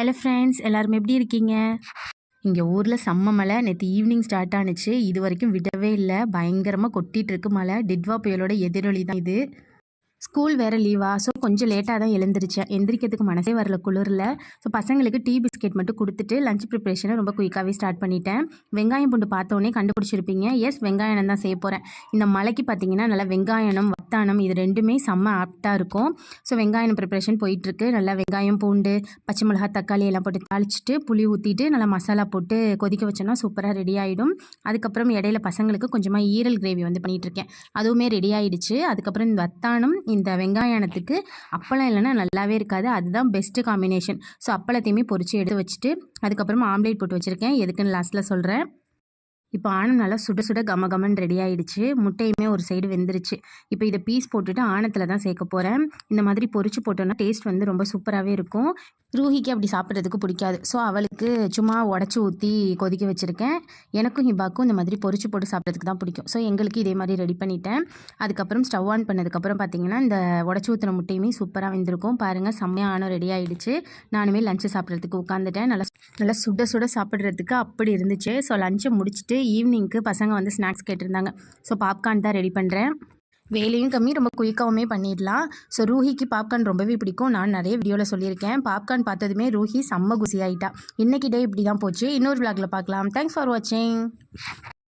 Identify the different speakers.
Speaker 1: Hello friends எல்லாருமே எப்படி இருக்கீங்க? இங்கே ஊரில் செம்ம மழை. நேற்று ஈவினிங் ஸ்டார்ட் ஆனுச்சு. இது வரைக்கும் விடவே இல்லை. பயங்கரமாக கொட்டிகிட்டு இருக்கு மழை. டிட்வா புயலோட எதிரொலி தான் இது. ஸ்கூல் வேறு லீவா ஸோ கொஞ்சம் லேட்டாக தான் எழுந்திரிச்சேன். எந்திரிக்கிறதுக்கு மனசே வரல குளிரில். ஸோ பசங்களுக்கு டீ பிஸ்கெட் மட்டும் கொடுத்துட்டு லஞ்ச் ப்ரிப்பரேஷனை ரொம்ப குயிக்காகவே ஸ்டார்ட் பண்ணிட்டேன். வெங்காயம் பூண்டு பார்த்தோன்னே கண்டுபிடிச்சிருப்பீங்க. எஸ் வெங்காயம் தான் செய்ய போகிறேன் இந்த மலைக்கு பார்த்தீங்கன்னா நல்லா வெங்காயம் வத்தானம் இது ரெண்டுமே செம்ம ஆப்டாக இருக்கும். ஸோ வெங்காயம் ப்ரிப்பரேஷன் போயிட்டுருக்கு. நல்லா வெங்காயம் பூண்டு பச்சை மிளகா தக்காளி எல்லாம் போட்டு தாளிச்சிட்டு புளி ஊற்றிட்டு நல்லா மசாலா போட்டு கொதிக்க வச்சோன்னா சூப்பராக ரெடி ஆகிடும் அதுக்கப்புறம் இடையில பசங்களுக்கு கொஞ்சமாக ஈரல் கிரேவி வந்து பண்ணிகிட்ருக்கேன் அதுவுமே ரெடி ஆகிடுச்சு அதுக்கப்புறம் இந்த வத்தானம் இந்த வெங்காயத்துக்கு அப்பளம் இல்லைன்னா நல்லாவே இருக்காது. அதுதான் பெஸ்ட்டு காம்பினேஷன் ஸோ அப்பளத்தையுமே பொறிச்சு எடுத்து வச்சுட்டு அதுக்கப்புறமா ஆம்லேட் போட்டு வச்சுருக்கேன். எதுக்குன்னு லாஸ்ட்டில் சொல்கிறேன் இப்போ ஆணம் நல்லா சுட சுட கம கமன் ரெடி ஆகிடுச்சு முட்டையுமே ஒரு சைடு வெந்துருச்சு. இப்போ இதை பீஸ் போட்டுட்டு ஆணத்தில் தான் சேர்க்க போகிறேன் இந்த மாதிரி பொறிச்சு போட்டோன்னா டேஸ்ட் வந்து ரொம்ப சூப்பராகவே இருக்கும். ரூஹிக்கு அப்படி சாப்பிட்றதுக்கு பிடிக்காது. ஸோ அவளுக்கு சும்மா உடச்சி ஊற்றி கொதிக்க வச்சுருக்கேன். எனக்கும் ஹிபாக்கும் இந்த மாதிரி பொரிச்சு போட்டு சாப்பிட்றதுக்கு தான் பிடிக்கும். ஸோ எங்களுக்கு இதே மாதிரி ரெடி பண்ணிட்டேன். அதுக்கப்புறம் ஸ்டவ் ஆன் பண்ணதுக்கப்புறம் பார்த்தீங்கன்னா இந்த உடச்சி ஊற்றின முட்டையுமே சூப்பராக வந்திருக்கும். பாருங்கள் செம்மையாக ஆனும் ரெடி ஆகிடுச்சு நானுமே லஞ்சு சாப்பிட்றதுக்கு உட்காந்துட்டேன் நல்லா நல்லா சுட சுட சாப்பிட்றதுக்கு அப்படி இருந்துச்சு. ஸோ லஞ்சை முடிச்சுட்டு ஈவினிங்க்கு பசங்க வந்து ஸ்நாக்ஸ் கேட்டிருந்தாங்க. ஸோ பாப்கார்ன் தான் ரெடி பண்ணுறேன் வேலையும் கம்மி ரொம்ப குயிக்காகவுமே பண்ணிடலாம். ஸோ ரூஹிக்கு பாப்கார்ன் ரொம்பவே பிடிக்கும். நான் நிறைய வீடியோவில் சொல்லியிருக்கேன். பாப்கார்ன் பார்த்ததுமே ரூஹி செம்ம குசி ஆகிட்டா இன்றைக்கி டே இப்படி தான் போச்சு. இன்னொரு விளாகில் பார்க்கலாம். தேங்க்ஸ் ஃபார் வாட்சிங்